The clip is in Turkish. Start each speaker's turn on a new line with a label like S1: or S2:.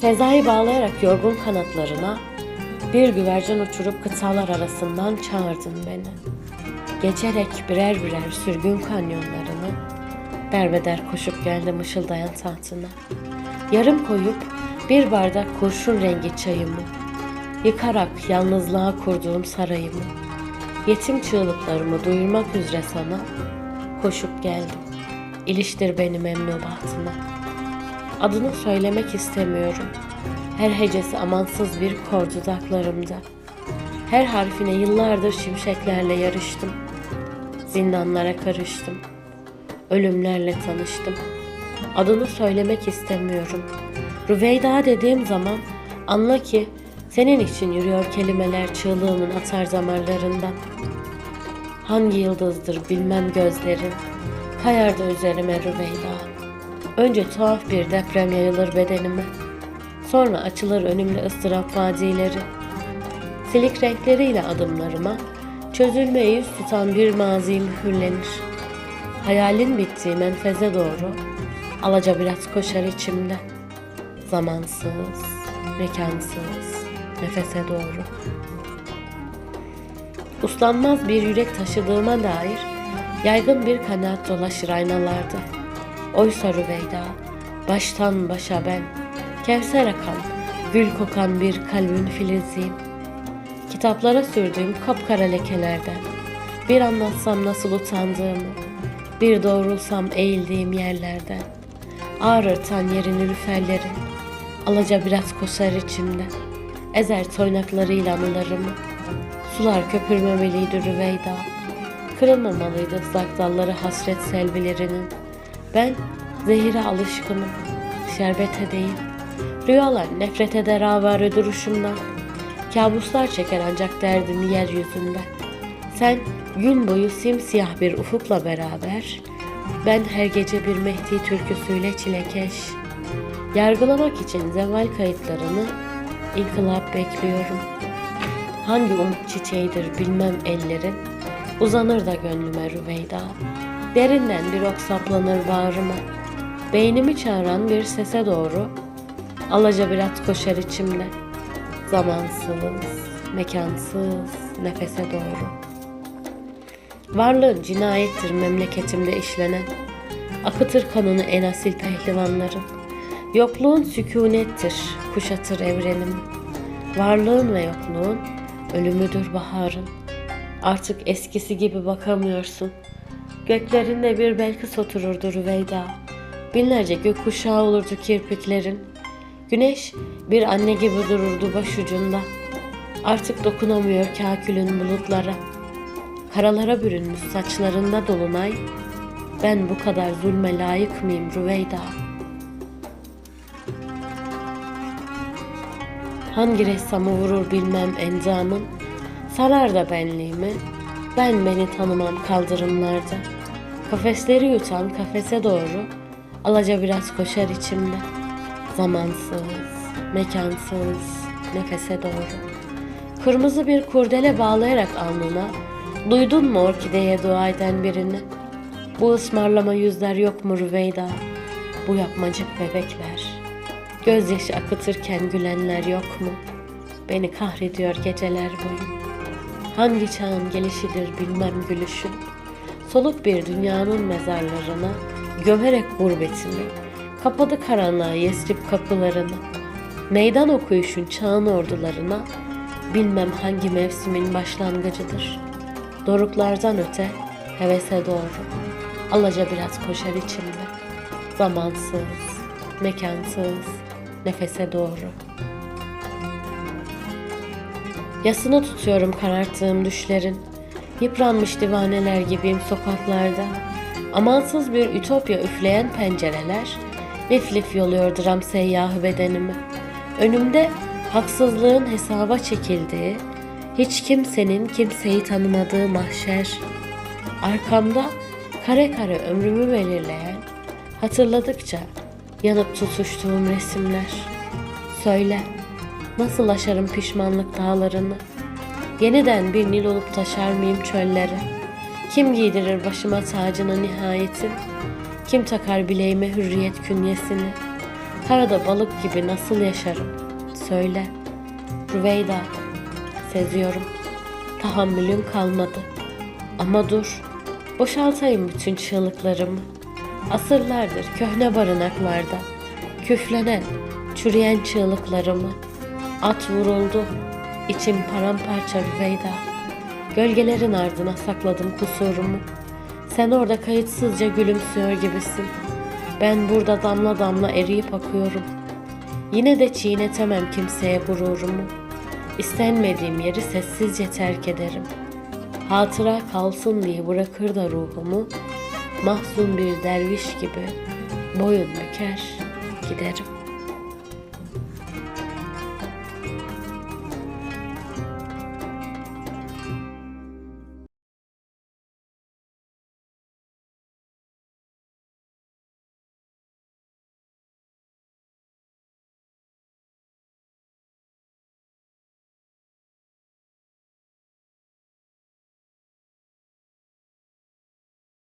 S1: Sezai bağlayarak yorgun kanatlarına bir güvercin uçurup kıtalar arasından çağırdın beni. Geçerek birer birer sürgün kanyonlarını derbeder koşup geldim ışıldayan tahtına. Yarım koyup bir bardak kurşun rengi çayımı, yıkarak yalnızlığa kurduğum sarayımı, yetim çığlıklarımı duyurmak üzere sana koşup geldim. İliştir beni memnu bahtına. Adını söylemek istemiyorum. Her hecesi amansız bir kor dudaklarımda. Her harfine yıllardır şimşeklerle yarıştım. Zindanlara karıştım. Ölümlerle tanıştım. Adını söylemek istemiyorum. Rüveyda dediğim zaman anla ki senin için yürüyor kelimeler çığlığımın atar damarlarından. Hangi yıldızdır bilmem gözlerin, kayardı üzerime Rüveyda. Önce tuhaf bir deprem yayılır bedenime. Sonra açılır önümde ıstırap vadileri. Silik renkleriyle adımlarıma, çözülmeye yüz tutan bir mazi mühürlenir. Hayalin bittiği menfeze doğru, alaca biraz koşar içimde. Zamansız, mekansız, nefese doğru. Uslanmaz bir yürek taşıdığıma dair yaygın bir kanaat dolaşır aynalarda. Oysa Rüveyda, baştan başa ben, Kevser akan, gül kokan bir kalbin filiziyim. Kitaplara sürdüğüm kapkara lekelerden, bir anlatsam nasıl utandığımı, bir doğrulsam eğildiğim yerlerden, ağrırtan yerin ürferlerin, alaca biraz koşar içimde, ezer toynaklarıyla anılarımı, sular köpürmemeliydi Rüveyda, kırılmamalıydı ıslak dalları hasret selvilerinin, ben zehire alışkınım, şerbete değil. Rüyalar nefret eder avare duruşumdan. Kabuslar çeker ancak derdimi yeryüzünde. Sen gün boyu simsiyah bir ufukla beraber, ben her gece bir Mehdi türküsüyle çilekeş. Yargılamak için zeval kayıtlarını inkılap bekliyorum. Hangi umut çiçeğidir bilmem ellerin, uzanır da gönlüme Rüveyda. Derinden bir ok saplanır bağrıma. Beynimi çağıran bir sese doğru alaca biraz koşar içimde. Zamansız, mekansız, nefese doğru. Varlığın cinayettir memleketimde işlenen. Akıtır kanını en asil pehlivanların. Yokluğun sükunettir, kuşatır evrenimi. Varlığın ve yokluğun ölümüdür baharın. Artık eskisi gibi bakamıyorsun. Göklerinde bir belkıs otururdu Rüveyda. Binlerce gökkuşağı olurdu kirpiklerin. Güneş bir anne gibi dururdu başucunda. Artık dokunamıyor kakülün bulutlara. Karalara bürünmüş saçlarında dolunay. Ben bu kadar zulme layık mıyım Rüveyda? Hangi ressamı vurur bilmem endamın. Sarar da benliğimi. Ben beni tanımam kaldırımlarda. Kafesleri yutan kafese doğru alaca biraz koşar içimde. Zamansız, mekansız, nefese doğru. Kırmızı bir kurdele bağlayarak alnına, duydun mu orkideye dua eden birini? Bu ısmarlama yüzler yok mu Rüveyda? Bu yapmacık bebekler. Gözyaşı akıtırken gülenler yok mu? Beni kahrediyor geceler boyu. Hangi çağın gelişidir bilmem gülüşün. Soluk bir dünyanın mezarlarına gömerek gurbetimi, kapadı karanlığa Yesrib kapılarını. Meydan okuyuşun çağın ordularına bilmem hangi mevsimin başlangıcıdır. Doruklardan öte hevese doğru. Alaca biraz koşar içimde. Zamansız, mekansız, nefese doğru. Yasını tutuyorum kararttığım düşlerin. Yıpranmış divaneler gibiyim sokaklarda. Amansız bir ütopya üfleyen pencereler lif lif yoluyor dram seyyahı bedenimi. Önümde haksızlığın hesaba çekildiği, hiç kimsenin kimseyi tanımadığı mahşer. Arkamda kare kare ömrümü belirleyen, hatırladıkça yanıp tutuştuğum resimler. Söyle, nasıl aşarım pişmanlık dağlarını? Yeniden bir nil olup taşar mıyım çöllere? Kim giydirir başıma tacını nihayetin? Kim takar bileğime hürriyet künyesini? Karada balık gibi nasıl yaşarım? Söyle. Rüveyda. Seziyorum. Tahammülüm kalmadı. Ama dur. Boşaltayım bütün çığlıklarımı. Asırlardır köhne barınaklarda. Küflenen, çürüyen çığlıklarımı. At vuruldu. İçim paramparça Rüveyda. Gölgelerin ardına sakladım kusurumu. Sen orada kayıtsızca gülümsüyor gibisin. Ben burada damla damla eriyip akıyorum. Yine de çiğnetemem kimseye gururumu. İstenmediğim yeri sessizce terk ederim. Hatıra kalsın diye bırakır da ruhumu. Mahzun bir derviş gibi boyun büker giderim.